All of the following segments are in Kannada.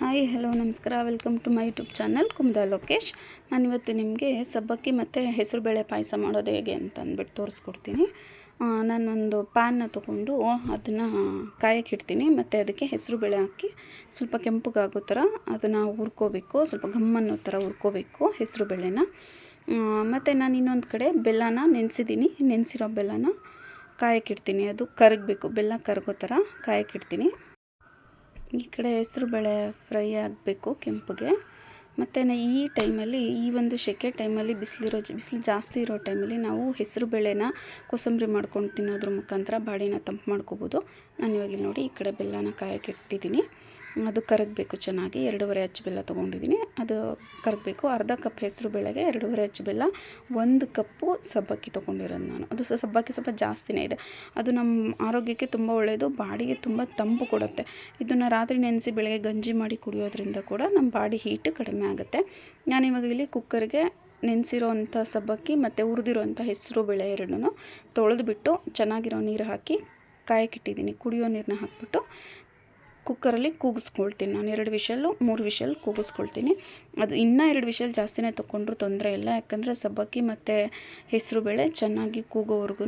ಹಾಯ್, ಹಲೋ, ನಮಸ್ಕಾರ. Welcome to my YouTube channel ಕುಮ್ದಾ Lokesh. ನಾನಿವತ್ತು ನಿಮಗೆ ಸಬ್ಬಕ್ಕಿ ಮತ್ತು ಹೆಸರುಬೇಳೆ ಪಾಯಸ ಮಾಡೋದು ಹೇಗೆ ಅಂತ ಅಂದ್ಬಿಟ್ಟು ತೋರಿಸ್ಕೊಡ್ತೀನಿ ನಾನೊಂದು ಪ್ಯಾನ್ನ ತೊಗೊಂಡು ಅದನ್ನು ಕಾಯಕ್ಕೆ ಇಡ್ತೀನಿ. ಮತ್ತು ಅದಕ್ಕೆ ಹೆಸರುಬೇಳೆ ಹಾಕಿ ಸ್ವಲ್ಪ ಕೆಂಪಗಾಗೋ ಥರ ಅದನ್ನು ಹುರ್ಕೋಬೇಕು. ಸ್ವಲ್ಪ ಘಮ್ ಅನ್ನೋ ಥರ ಹುರ್ಕೋಬೇಕು ಹೆಸರುಬೇಳೆನ. ಮತ್ತು ನಾನು ಇನ್ನೊಂದು ಕಡೆ ಬೆಲ್ಲನ ನೆನೆಸಿದ್ದೀನಿ. ನೆನೆಸಿರೋ ಬೆಲ್ಲನ ಕಾಯಕ್ಕಿಡ್ತೀನಿ ಅದು ಕರಗಬೇಕು. ಬೆಲ್ಲ ಕರಗೋ ಥರ ಕಾಯಕ್ಕಿಡ್ತೀನಿ ಈ ಕಡೆ ಹೆಸರು ಬೇಳೆ ಫ್ರೈ ಆಗಬೇಕು ಕೆಂಪಗೆ. ಮತ್ತು ಈ ಟೈಮಲ್ಲಿ, ಈ ಒಂದು ಸೆಕೆ ಟೈಮಲ್ಲಿ ಬಿಸಿಲಿರೋ ಬಿಸಿಲು ಜಾಸ್ತಿ ಇರೋ ಟೈಮಲ್ಲಿ ನಾವು ಹೆಸರು ಬೇಳೆನ ಕೋಸಂಬರಿ ಮಾಡ್ಕೊಂಡು ತಿನ್ನೋದ್ರ ಮುಖಾಂತರ ಬಾಡಿನ ತಂಪು ಮಾಡ್ಕೋಬೋದು. ನಾನು ಇವಾಗ ಇಲ್ಲಿ ನೋಡಿ ಈ ಕಡೆ ಬೆಲ್ಲನ ಕಾಯಕ್ಕೆ ಇಟ್ಟಿದ್ದೀನಿ. ಅದು ಕರಗಬೇಕು ಚೆನ್ನಾಗಿ. ಎರಡೂವರೆ ಅಚ್ಚು ಬೆಲ್ಲ ತೊಗೊಂಡಿದ್ದೀನಿ. ಅದು ಕರಗಬೇಕು. ಅರ್ಧ ಕಪ್ ಹೆಸರು ಬೇಳೆಗೆ ಎರಡೂವರೆ ಅಚ್ಚು ಬೆಲ್ಲ, ಒಂದು ಕಪ್ಪು ಸಬ್ಬಕ್ಕಿ ತೊಗೊಂಡಿರೋದು ನಾನು. ಅದು ಸಬ್ಬಕ್ಕಿ ಸ್ವಲ್ಪ ಜಾಸ್ತಿನೇ ಇದೆ. ಅದು ನಮ್ಮ ಆರೋಗ್ಯಕ್ಕೆ ತುಂಬ ಒಳ್ಳೆಯದು ಬಾಡಿಗೆ ತುಂಬ ತಂಪು ಕೊಡುತ್ತೆ. ಇದನ್ನು ರಾತ್ರಿ ನೆನೆಸಿ ಬೆಳಗ್ಗೆ ಗಂಜಿ ಮಾಡಿ ಕುಡಿಯೋದ್ರಿಂದ ಕೂಡ ನಮ್ಮ ಬಾಡಿ ಹೀಟ್ ಕಡಿಮೆ ಆಗುತ್ತೆ. ನಾನಿವಾಗ ಇಲ್ಲಿ ಕುಕ್ಕರ್ಗೆ ನೆನೆಸಿರೋ ಅಂಥ ಸಬ್ಬಕ್ಕಿ ಮತ್ತು ಉರಿದಿರೋವಂಥ ಹೆಸರು ಬೇಳೆ ಎರಡನ್ನೂ ತೊಳೆದುಬಿಟ್ಟು ಚೆನ್ನಾಗಿರೋ ನೀರು ಹಾಕಿ ಕಾಯಕ್ಕಿಟ್ಟಿದ್ದೀನಿ ಕುಡಿಯೋ ನೀರನ್ನ ಹಾಕ್ಬಿಟ್ಟು ಕುಕ್ಕರಲ್ಲಿ ಕೂಗಿಸ್ಕೊಳ್ತೀನಿ. ನಾನು ಎರಡು ವಿಷಲ್ಲು, ಮೂರು ವಿಷಲ್ ಕೂಗಿಸ್ಕೊಳ್ತೀನಿ. ಅದು ಇನ್ನೂ ಎರಡು ವಿಷಲ್ ಜಾಸ್ತಿನೇ ತೊಗೊಂಡ್ರು ತೊಂದರೆ ಇಲ್ಲ. ಯಾಕಂದರೆ ಸಬ್ಬಕ್ಕಿ ಮತ್ತು ಹೆಸರು ಬೇಳೆ ಚೆನ್ನಾಗಿ ಕೂಗೋವರೆಗೂ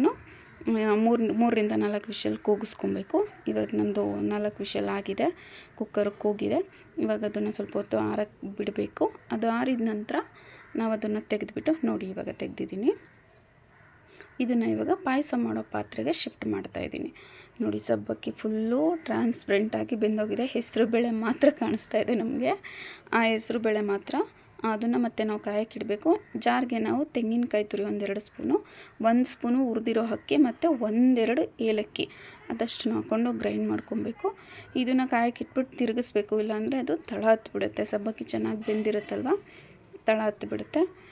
ಮೂರು, ಮೂರರಿಂದ ನಾಲ್ಕು ವಿಷಲ್ ಕೂಗಿಸ್ಕೊಬೇಕು. ಇವಾಗ ನಂದು ನಾಲ್ಕು ವಿಷಲ್ ಆಗಿದೆ. ಕುಕ್ಕರ್ ಕೂಗಿದೆ. ಇವಾಗ ಅದನ್ನು ಸ್ವಲ್ಪ ಹೊತ್ತು ಆರಕ್ಕೆ ಬಿಡಬೇಕು. ಅದು ಆರಿದ ನಂತರ ನಾವು ಅದನ್ನು ತೆಗೆದುಬಿಟ್ಟು ನೋಡಿ, ಇವಾಗ ತೆಗೆದಿದ್ದೀನಿ. ಇದನ್ನು ಇವಾಗ ಪಾಯಸ ಮಾಡೋ ಪಾತ್ರೆಗೆ ಶಿಫ್ಟ್ ಮಾಡ್ತಾ ಇದ್ದೀನಿ. ನೋಡಿ ಸಬ್ಬಕ್ಕಿ ಫುಲ್ಲು ಟ್ರಾನ್ಸ್ಪ್ರೆಂಟಾಗಿ ಬೆಂದೋಗಿದೆ. ಹೆಸರು ಬೇಳೆ ಮಾತ್ರ ಕಾಣಿಸ್ತಾ ಇದೆ ನಮಗೆ. ಆ ಹೆಸರು ಬೇಳೆ ಮಾತ್ರ. ಅದನ್ನು ಮತ್ತೆ ನಾವು ಕಾಯಕ್ಕಿಡಬೇಕು ಜಾರಿಗೆ ನಾವು ತೆಂಗಿನಕಾಯಿ ತುರಿ ಒಂದೆರಡು ಸ್ಪೂನು, ಒಂದು ಸ್ಪೂನು ಹುರಿದಿರೋ ಅಕ್ಕಿ ಮತ್ತು ಒಂದೆರಡು ಏಲಕ್ಕಿ. ಅದಷ್ಟನ್ನು ಹಾಕ್ಕೊಂಡು ಗ್ರೈಂಡ್ ಮಾಡ್ಕೊಬೇಕು. ಇದನ್ನು ಕಾಯಕ್ಕಿಟ್ಬಿಟ್ಟು ತಿರುಗಿಸ್ಬೇಕು. ಇಲ್ಲಾಂದರೆ ಅದು ತಳ ಹತ್ಬಿಡುತ್ತೆ. ಸಬ್ಬಕ್ಕಿ ಚೆನ್ನಾಗಿ ಬೆಂದಿರುತ್ತಲ್ವ? ತಳ ಹತ್ತಿಬಿಡುತ್ತೆ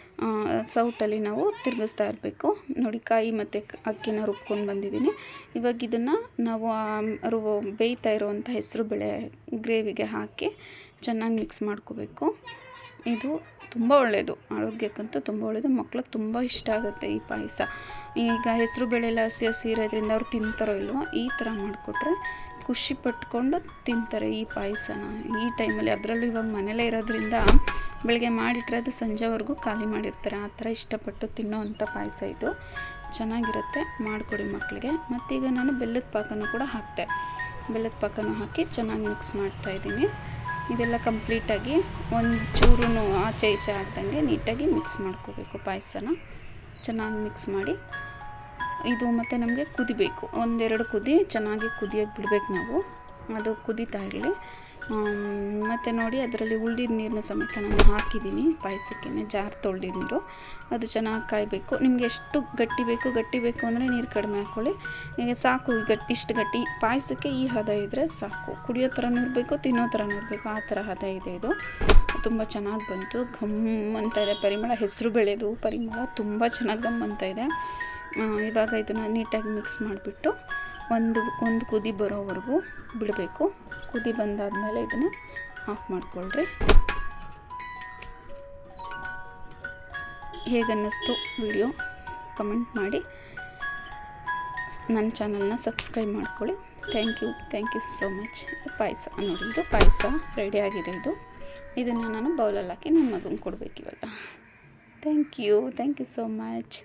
ಸೌಟಲ್ಲಿ ನಾವು ತಿರುಗಿಸ್ತಾ ಇರಬೇಕು. ನೋಡಿ, ಕಾಯಿ ಮತ್ತು ಅಕ್ಕಿನ ರುಬ್ಕೊಂಡು ಬಂದಿದ್ದೀನಿ. ಇವಾಗ ಇದನ್ನು ನಾವು ರು, ಬೇಯ್ತಾ ಇರುವಂಥ ಹೆಸರು ಬೇಳೆ ಗ್ರೇವಿಗೆ ಹಾಕಿ ಚೆನ್ನಾಗಿ ಮಿಕ್ಸ್ ಮಾಡ್ಕೋಬೇಕು. ಇದು ತುಂಬ ಒಳ್ಳೆಯದು ಆರೋಗ್ಯಕ್ಕಂತೂ ತುಂಬ ಒಳ್ಳೆಯದು ಮಕ್ಳಿಗೆ ತುಂಬ ಇಷ್ಟ ಆಗುತ್ತೆ ಈ ಪಾಯಸ. ಈಗ ಹೆಸರು ಬೇಳೆ ಎಲ್ಲ ಹಸಿ ಹಸಿ ಇರೋದ್ರಿಂದ ಅವ್ರು ತಿಂತಾರೋ ಇಲ್ವೋ, ಈ ಥರ ಮಾಡಿಕೊಟ್ರೆ ಖುಷಿ ಪಟ್ಕೊಂಡು ತಿಂತಾರೆ ಈ ಪಾಯಸನ. ಈ ಟೈಮಲ್ಲಿ ಅದರಲ್ಲೂ ಇವಾಗ ಮನೇಲೇ ಇರೋದ್ರಿಂದ ಬೆಳಗ್ಗೆ ಮಾಡಿಟ್ರೆ ಅದು ಸಂಜೆವರೆಗೂ ಖಾಲಿ ಮಾಡಿರ್ತಾರೆ. ಆ ಥರ ಇಷ್ಟಪಟ್ಟು ತಿನ್ನೋ ಅಂಥ ಪಾಯಸ ಇದು. ಚೆನ್ನಾಗಿರುತ್ತೆ. ಮಾಡಿಕೊಡಿ ಮಕ್ಕಳಿಗೆ. ಮತ್ತೀಗ ನಾನು ಬೆಲ್ಲದ ಪಾಕನೂ ಕೂಡ ಹಾಕ್ತೆ. ಬೆಲ್ಲದ ಪಾಕನೂ ಹಾಕಿ ಚೆನ್ನಾಗಿ ಮಿಕ್ಸ್ ಮಾಡ್ತಾಯಿದ್ದೀನಿ ಇದೆಲ್ಲ ಕಂಪ್ಲೀಟಾಗಿ ಒಂದು ಚೂರು ಆಚೆ ಈಚೆ ಆಗ್ದಂಗೆ ನೀಟಾಗಿ ಮಿಕ್ಸ್ ಮಾಡ್ಕೋಬೇಕು ಪಾಯಸನ. ಚೆನ್ನಾಗಿ ಮಿಕ್ಸ್ ಮಾಡಿ. ಇದು ಮತ್ತು ನಮಗೆ ಕುದಿಬೇಕು. ಒಂದೆರಡು ಕುದಿ ಚೆನ್ನಾಗಿ ಕುದಿಯೋಕ್ಕೆ ಬಿಡಬೇಕು ನಾವು. ಅದು ಕುದಿತಾ ಇರಲಿ. ಮತ್ತು ನೋಡಿ ಅದರಲ್ಲಿ ಉಳಿದಿದ್ದ ನೀರನ್ನ ಸಮೇತ ನಾನು ಹಾಕಿದ್ದೀನಿ. ಪಾಯಸಕ್ಕೆ ಜಾರ್ ತೊಳೆದಿದ್ದ ನೀರು. ಅದು ಚೆನ್ನಾಗಿ ಕಾಯಬೇಕು. ನಿಮಗೆ ಎಷ್ಟು ಗಟ್ಟಿ ಬೇಕು ಗಟ್ಟಿ ಬೇಕು ಅಂದರೆ ನೀರು ಕಡಿಮೆ ಹಾಕ್ಕೊಳ್ಳಿ ಈಗ ಸಾಕು ಗಟ್ಟಿ ಇಷ್ಟು ಗಟ್ಟಿ. ಪಾಯಸಕ್ಕೆ ಈ ಹದ ಇದ್ದರೆ ಸಾಕು. ಕುಡಿಯೋ ಥರನೂ ಇರಬೇಕು ತಿನ್ನೋ ಥರನೂ ಇರಬೇಕು ಆ ಥರ ಹದ ಇದೆ ಇದು. ತುಂಬ ಚೆನ್ನಾಗಿ ಬಂತು. ಘಮ್ ಅಂತ ಇದೆ ಪರಿಮಳ. ಹೆಸರು ಬೆಳೆದು ಪರಿಮಳ ತುಂಬ ಚೆನ್ನಾಗಿ ಘಮ್ ಅಂತ ಇದೆ. ಇವಾಗ ಇದನ್ನು ನೀಟಾಗಿ ಮಿಕ್ಸ್ ಮಾಡಿಬಿಟ್ಟು ಒಂದು ಒಂದು ಕುದಿ ಬರೋವರೆಗೂ ಬಿಡಬೇಕು. ಕುದಿ ಬಂದಾದಮೇಲೆ ಇದನ್ನು ಆಫ್ ಮಾಡಿಕೊಳ್ರಿ. ಹೇಗನ್ನಿಸ್ತು ವಿಡಿಯೋ ಕಮೆಂಟ್ ಮಾಡಿ. ನನ್ನ ಚಾನಲ್ನ ಸಬ್ಸ್ಕ್ರೈಬ್ ಮಾಡ್ಕೊಳ್ಳಿ. Thank you thank you so much ಪಾಯಸ. ನೋಡಿ, ಇದು ಪಾಯಸ ರೆಡಿ ಆಗಿದೆ ಇದು. ಇದನ್ನು ನಾನು ಬೌಲಲ್ಲಿ ಹಾಕಿ ನನ್ನ ಮಗನಿಗೆ ಕೊಡಬೇಕು thank you thank you so much